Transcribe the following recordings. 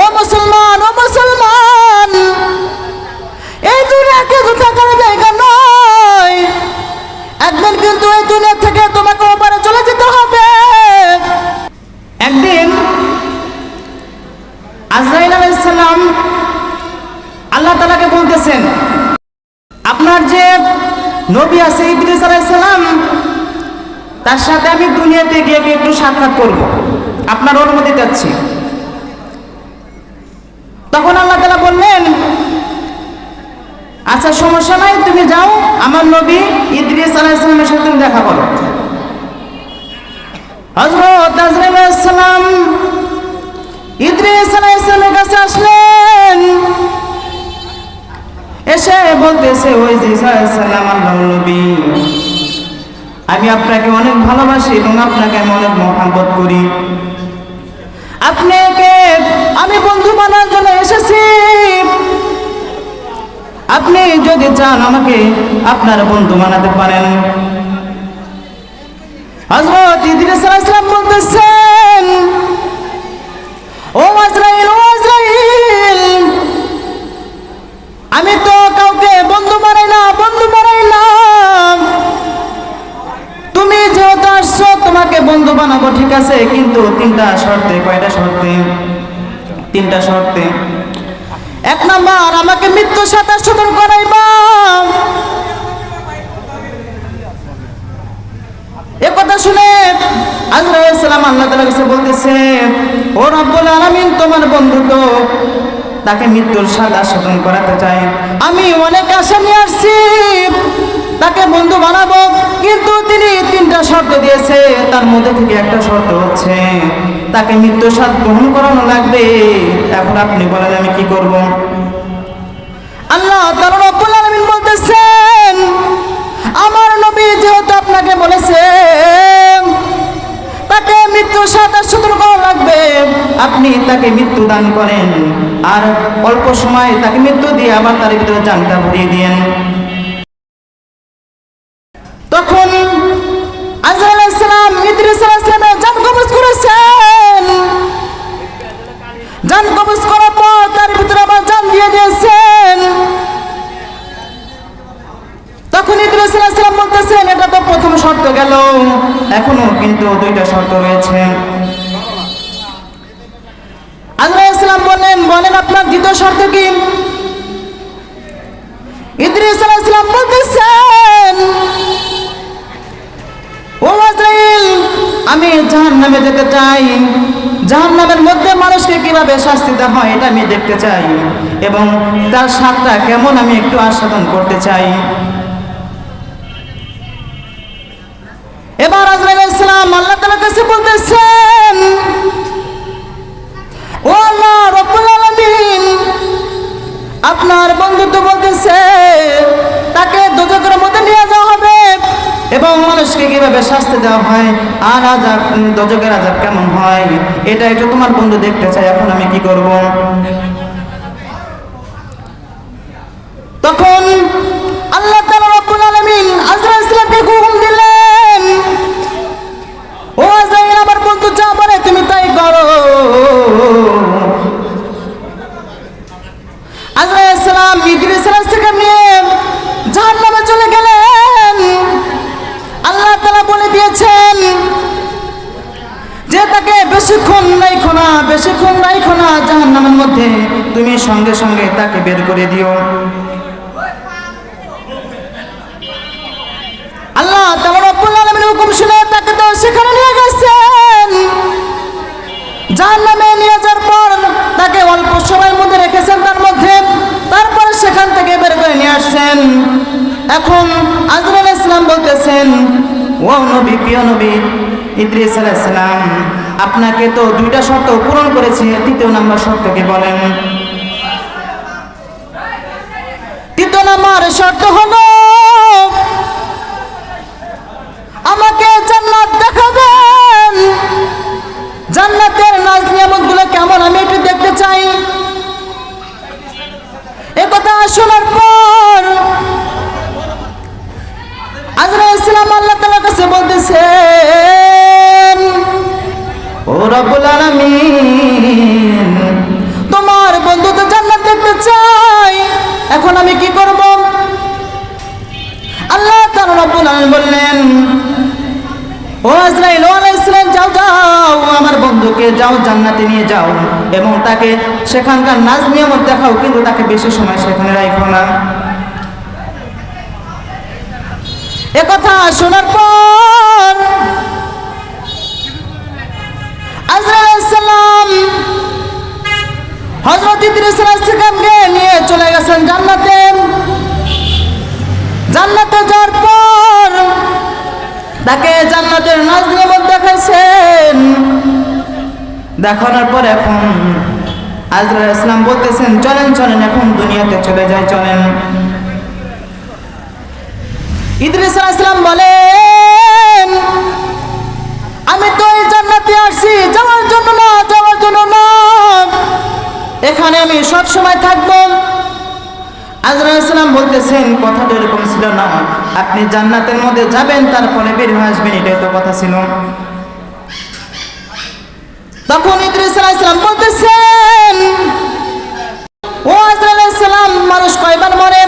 ও মুসলমান ও মুসলমান, এই দুনিয়া কিন্তু থাকার জায়গা নয়। একদিন কিন্তু এই দুনিয়া থেকে তোমাকে ওপারে চলে যেতে হবে। একদিন আজরাইল আলাইসাল্লাম আল্লাহ তালাকে বলতেছেন, আপনার যে নবী আছে ইবলিস আলাইসাল্লাম তার সাথে আমি দুনিয়াতে গিয়ে একটু সাক্ষাৎ করব। আপনার অনুমতি চাচ্ছি। তখন আল্লাহ তালা বললেন আচ্ছা সমস্যা নাই, তুমি যাও, আমার নবী ইদ্রিস আলাইসালামের সাথে তুমি দেখা করো। হজরত আলাইসালাম ইদ্রিস আলাইসালামের কাছে আসলেন। এসে বলতেছে, ওই যে সালাম আল্লাহ নবী। আমি আপনাকে অনেক ভালোবাসি এবং আপনাকে আমি অনেক মহাব্বত করি। আপনাকে আমি বন্ধু বানার জন্য এসেছি। আপনি যদি চান আমাকে আপনার বন্ধু বানাতে পারেন। হজরত ইদ্রিস আলাইহিস সালাম বলতেছেন, ও আজরাইল বন্ধু বানাবো, ঠিক আছে? কিন্তু তিনটা শর্তে, কয়টা শর্তে? তিনটা শর্তে। এক নাম্বার, আমাকে মৃত্যুর সাথে শোধন করাইবা। এ কথা শুনে আজরাইল সালাম আল্লাহ তাআলা কাছে বলতেছে, ও রব্বুল আলামিন, তোমার বন্ধু তো তাকে মৃত্যুর স্বাদ আস্বাদন করাতে চাই আমি অনেক আশা নিয়ে আসছি। তাকে বন্ধু বানাবো। কিন্তু তিনি তিনটা শর্ত দিয়েছে। তার মধ্যে থেকে একটা শর্ত হচ্ছে, তাকে মৃত্যুর স্বাদ গ্রহণ করানো লাগবে। এখন আপনি বলেন, আমি কি করব? আল্লাহ তাআলা রব্বুল আলামিন বলতেছেন, আমার নবী যেহেতু আপনাকে বলেছে, তাকে মৃত্যুর সাথে সতর্ক করা লাগবে। আপনি তাকে মৃত্যু দান করেন, আর অল্প সময় তাকে মৃত্যু দিয়ে আবার তার ভিতরে জানটা ভরিয়ে দিয়েন। জান কবজ করার পর তার ভিতরে আবার জান দিয়ে দিয়েছেন। তখন ইদ্রিস আলাইহিস বলতেছেন, এটা তো প্রথম শর্ত গেল। এখনও কিন্তু দুইটা শর্ত রয়েছে। আজরাইল সালাম বললেন বলেন আপনার দ্বিতীয় শর্ত কি? ইদ্রিস আলাইহিস বলতেছেন, ও আজরাইল, আমি জাহান্নামে যেতে চাই। জাহান্নামের মধ্যে মানুষকে কীভাবে শাস্তি দেওয়া হয় এটা আমি দেখতে চাই। এবং তার স্বাদটা কেমন আমি একটু আস্বাদন করতে চাই। এবার আজরাইল ইসলাম আল্লাহ তাআলার কাছে বলতেছেন, ও আল্লাহ রব্বুল আলামিন, আপনার বন্ধুত্ব বলতেছে কীভাবে শাস্তি দেওয়া হয়? আর আজাব দজকের আজাব কেমন হয়? এটা একটু তোমার বন্ধু দেখতে চাই এখন আমি কি করব? বেশিক্ষণ রাইখো না জাহান্নামের মধ্যে। তুমি সঙ্গে সঙ্গে তাকে বের করে দিও। আল্লাহ তাআলা রব্বুল আলামিনের হুকুম শুনে তাকে তো সেখানে নিয়ে গেছেন। জাহান্নামে নিয়ে যাওয়ার পর তাকে অল্প সময়ের মধ্যে রেখেছেন তার মধ্যে। তারপর সেখান থেকে বের করে নিয়ে আসছেন। এখন আজরাইল ইসলাম বলতেছেন ও নবী, প্রিয় নবী, ইদ্রিস আলাইহিস সালাম আপনাকে তো দুইটা শর্ত পূরণ করেছে তৃতীয় নাম্বার শর্তকে বলেন। তৃতীয় নাম্বার শর্ত হলো জান্নাতে নিয়ে যাও এবং তাকে সেখানকার নাজ নিয়মত দেখাও, কিন্তু তাকে বেশি সময় সেখানে রাখো না। একথা শোনার পর আজরাইসাল্লাম হজরত ইদ্রিস আলাইহিসসালামকে দেখানোর পর এখন আজরা ইসলাম বলতেছেন, চলেন চলেন, এখন দুনিয়াতে চলে যায় চলেন। ইদ্রিস ইসলাম বলেন, আমি তো এই জান্নাতে আসছি যাওয়ার জন্য না, যাওয়ার জন্য না। এখানে আমি সব সময় থাকব। আজরা ইসলাম বলতেছেন কথা তো এরকম ছিল না। আপনি জান্নাতের মধ্যে যাবেন, তারপরে বের হয়ে আসবেন, এটাই তো কথা ছিল। তখন ইদ্রিস বলতেছেন, ও আজরা ইসলাম মানুষ কয়বার মরে?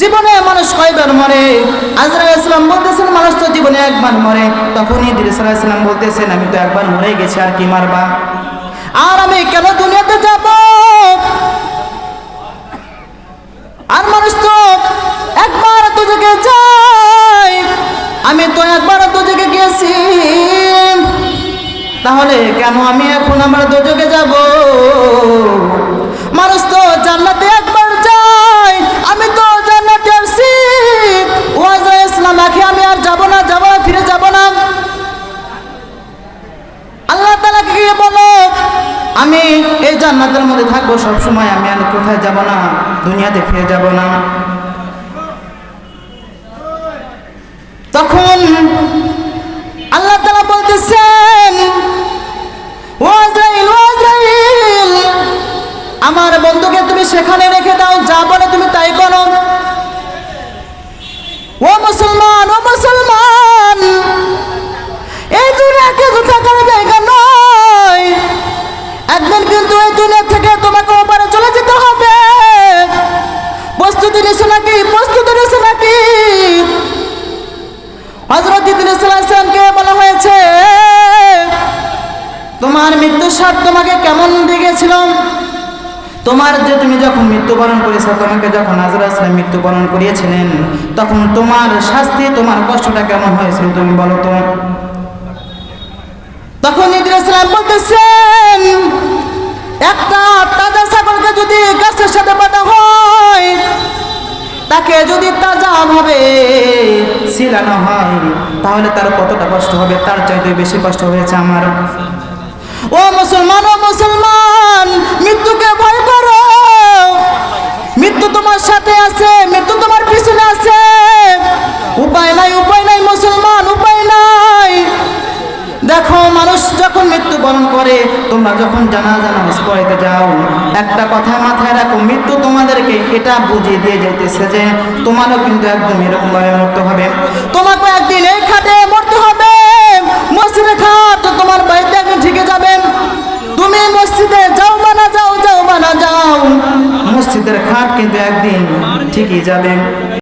জীবনে মানুষ কয়বার মরে? আজরা ইসলাম বলতেছেন, মানুষ তো জীবনে একবার মরে। তখন ইদ্রিস বলতেছেন, আমি তো একবার মরে গেছি, আর কি মারবা? আর আমি কেন দুনিয়াতে যাব? আর মানুষ তো একবার দুজকে যায়। আমি তো একবার দুজকে গেছি তাহলে কেন আমি এখন আমার দুজকে যাব? মানুষ তো জান্নাতে একবার যায়, আমি তো জান্নাতে আসছি। ওয়াজা ইসলাম আখে আমি আর যাব না, যাব ফিরে যাব না। আল্লাহ তালাকে গিয়ে বলো? আমি এই জান্নাতের মধ্যে থাকব সবসময়, আমি আর কোথায় যাব না, দুনিয়াতে ফিরে যাব না। তখন আল্লাহ তোমার মৃত্যুর স্বাদ তোমাকে কেমন দেখেছিল? তোমার যে তুমি যখন মৃত্যুবরণ করেছ, তোমাকে যখন আজরা ইসলাম মৃত্যুবরণ করিয়েছিলেন, তখন তোমার শাস্তি, তোমার কষ্টটা কেমন হয়েছিল তুমি বলো তো? তখন ইদ্রিস ইসলাম বলতেছেন, একটা তাজা ছাগলকে যদি গাছের সাথে বাঁধা হয়, তাকে যদি তাজা ভাবে ছিলানো হয়, তাহলে তার কতটা কষ্ট হবে? তার চাইতে বেশি কষ্ট হয়েছে আমার। ও মুসলমান ও মুসলমান, মৃত্যুকে ভয় করো। মৃত্যু তোমার সাথে আছে, মৃত্যু তোমার পিছনে আছে। উপায় নাই উপায় নাই, মুসলমান, উপায় নাই। দেখো, মানুষ যখন মৃত্যুবরণ করে, তোমরা যখন জানা জানা পড়াইতে যাও, একটা কথা মাথায় রাখো, মৃত্যু তোমাদেরকে এটা বুঝিয়ে দিয়ে যেতেছে যে, তোমারও কিন্তু একদম এরকমভাবে মরতে হবে। তোমাকে একদিন এই খাটে মরতে হবে। মসজিদে খাট যাও যাও। মসজিদের খাট কিন্তু একদিন ঠিকই যাবে।